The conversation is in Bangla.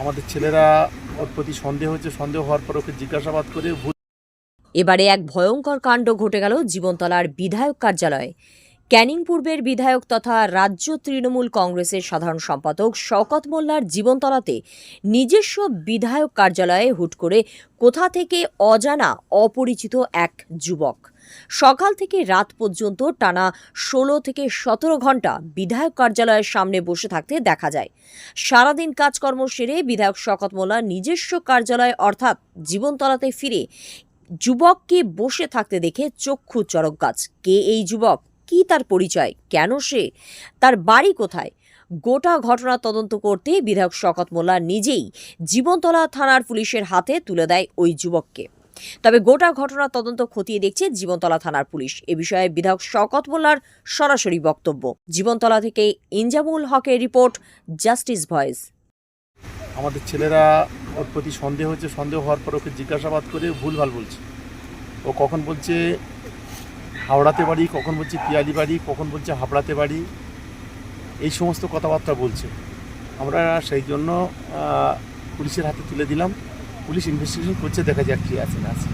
আমাদের ছেলেরা ওর প্রতি সন্দেহ হচ্ছে সন্দেহ হওয়ার পর ওকে জিজ্ঞাসাবাদ করে এবারে এক ভয়ঙ্কর কাণ্ড ঘটে গেল জীবনতলার বিধায়ক কার্যালয়ে। ক্যানিং পূর্বের বিধায়ক তথা রাজ্য তৃণমূল কংগ্রেসের সাধারণ সম্পাদক শওকত মোল্লার জীবনতলাতে নিজস্ব বিধায়ক কার্যালয়ে হুট করে কোথা থেকে অজানা অপরিচিত এক যুবক। সকাল থেকে রাত পর্যন্ত টানা ষোলো থেকে সতেরো ঘণ্টা বিধায়ক কার্যালয়ের সামনে বসে থাকতে দেখা যায়। সারাদিন কাজকর্ম সেরে বিধায়ক শকত মোল্লা নিজস্ব কার্যালয় অর্থাৎ জীবনতলাতে ফিরে যুবককে বসে থাকতে দেখে চক্ষু চরক গাছ। কে এই যুবক? কি তার পরিচয়? কেন সে? তার বাড়ি কোথায়? গোটা ঘটনা তদন্ত করতে বিধায়ক শকত মোল্লা নিজেই জীবনতলা থানার পুলিশের হাতে তুলে দেয় ওই যুবককে। তবে গোটা ঘটনা তদন্ত খতিয়ে দেখছে জীবনতলা থানার পুলিশ। এ বিষয়ে বিধায়ক শকত মোল্লার সরাসরি বক্তব্য। জীবনতলা থেকে ইনজামুল হকের রিপোর্ট, জাস্টিস ভয়েস। আমাদের ছেলেরা ওর প্রতি সন্দেহ হচ্ছে, সন্দেহ হওয়ার পর ওকে জিজ্ঞাসাবাদ করে ভুলভাল বলছে। ও কখন বলছে হাওড়াতে বাড়ি, কখন বলছে পিয়ালি বাড়ি, কখন বলছে হাবড়াতে বাড়ি, এই সমস্ত কথাবার্তা বলছে। আমরা সেই জন্য পুলিশের হাতে তুলে দিলাম। পুলিশ ইনভেস্টিগেশন করছে, দেখা যাক কী আছে না আছে।